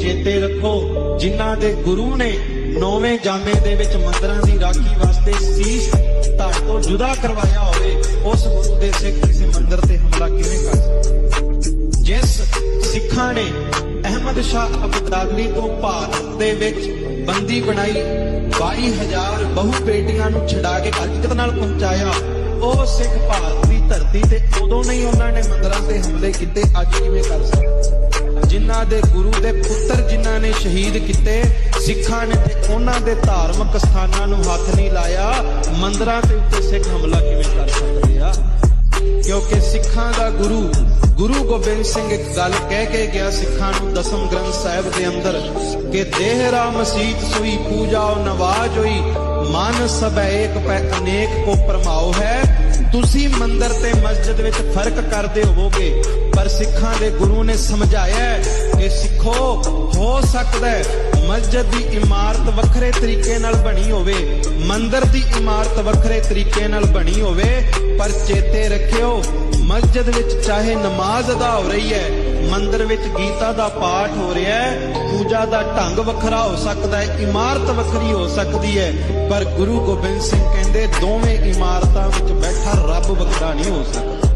ਚੇਤੇ ਰੱਖੋ, ਜਿਨ੍ਹਾਂ ਦੇ ਗੁਰੂ ਨੇ ਨੌਵੇਂ ਜਾਮੇ ਦੇ ਵਿੱਚ ਮੰਦਰਾਂ ਦੀ ਰਾਖੀ ਵਾਸਤੇ ਸੀਸ ਧੜ ਤੋਂ ਜੁਦਾ ਕਰਵਾਇਆ ਹੋਵੇ, ਉਸ ਗੁਰੂ ਦੇ ਸਿੱਖ ਕਿਸੇ ਮੰਦਰ ਤੇ ਹਮਲਾ ਕਿਵੇਂ ਕਰ ਸਕਦੇ? ਜਿਸ ਸਿੱਖਾਂ ਨੇ ਅਹਿਮਦ ਸ਼ਾਹ ਅਬਦਾਲੀ ਤੋਂ ਭਾਰਤ ਦੇ ਵਿੱਚ ਬੰਦੀ ਬਣਾਈ 22000 ਬਹੁ ਬੇਟੀਆਂ ਨੂੰ ਛਡਾ ਕੇ ਹਕੀਕਤ ਨਾਲ ਪਹੁੰਚਾਇਆ, ਉਹ ਸਿੱਖ ਭਾਰਤ ਦੀ ਧਰਤੀ ਤੇ ਉਦੋਂ ਨਹੀਂ ਉਹਨਾਂ ਨੇ ਮੰਦਰਾਂ ਤੇ ਹਮਲੇ ਕੀਤੇ, ਅੱਜ ਕਿਵੇਂ ਕਰ ਸਕਦੇ? ਜਿਨ੍ਹਾਂ ਦੇ ਗੁਰੂ ਦੇ ਪੁੱਤਰ ਜਿਨ੍ਹਾਂ ਨੇ ਸ਼ਹੀਦ ਕੀਤੇ, ਸਿੱਖਾਂ ਨੇ ਤੇ ਉਹਨਾਂ ਦੇ ਧਾਰਮਿਕ ਸਥਾਨਾਂ ਨੂੰ ਹੱਥ ਨਹੀਂ ਲਾਇਆ, ਮੰਦਰਾਂ ਤੇ ਉੱਤੇ ਸਿੱਖ ਹਮਲਾ ਕਿਵੇਂ ਕਰ ਸਕਦੇ ਆ? ਕਿਉਂਕਿ ਸਿੱਖਾਂ ਦਾ ਗੁਰੂ ਗੁਰੂ ਗੋਬਿੰਦ ਸਿੰਘ ਇੱਕ ਗੱਲ ਕਹਿ ਕੇ ਗਿਆ ਸਿੱਖਾਂ ਨੂੰ ਦਸਮ ਗ੍ਰੰਥ ਸਾਹਿਬ ਦੇ ਅੰਦਰ ਕਿ ਦੇਹਰਾ ਮਸੀਤ ਸੋਈ, ਪੂਜਾ ਨਵਾਜ ਹੋਈ ਮਨ ਸਭ ਏਕ ਪੈ ਅਨੇਕ ਕੋ ਪਰਮਾਉ ਹੈ। ਤੁਸੀਂ ਮੰਦਰ ਤੇ ਮਸਜਿਦ ਵਿੱਚ ਫ਼ਰਕ ਕਰਦੇ ਹੋਵੋਗੇ, ਪਰ ਸਿੱਖਾਂ ਦੇ ਗੁਰੂ ਨੇ ਸਮਝਾਇਆ ਇਹ ਸਿੱਖੋ, ਹੋ ਸਕਦਾ ਹੈ। ਮਸਜਿਦ ਦੀ ਇਮਾਰਤ ਵੱਖਰੇ ਤਰੀਕੇ ਨਾਲ ਬਣੀ ਹੋਵੇ, ਮੰਦਰ ਦੀ ਇਮਾਰਤ ਵੱਖਰੇ ਤਰੀਕੇ ਨਾਲ ਬਣੀ ਹੋਵੇ, ਪਰ ਚੇਤੇ ਰੱਖਿਓ, ਮਸਜਿਦ ਵਿੱਚ ਚਾਹੇ ਨਮਾਜ਼ ਅਦਾ ਹੋ ਰਹੀ ਹੈ, ਮੰਦਰ ਵਿੱਚ ਗੀਤਾ ਦਾ ਪਾਠ ਹੋ ਰਿਹਾ ਹੈ, ਪੂਜਾ ਦਾ ਢੰਗ ਵੱਖਰਾ ਹੋ ਸਕਦਾ ਹੈ, ਇਮਾਰਤ ਵੱਖਰੀ ਹੋ ਸਕਦੀ ਹੈ, ਪਰ ਗੁਰੂ ਗੋਬਿੰਦ ਸਿੰਘ ਕਹਿੰਦੇ, ਦੋਵੇਂ ਇਮਾਰਤਾਂ ਵਿੱਚ ਬੈਠਾ ਰੱਬ ਵੱਖਰਾ ਨਹੀਂ ਹੋ ਸਕਦਾ।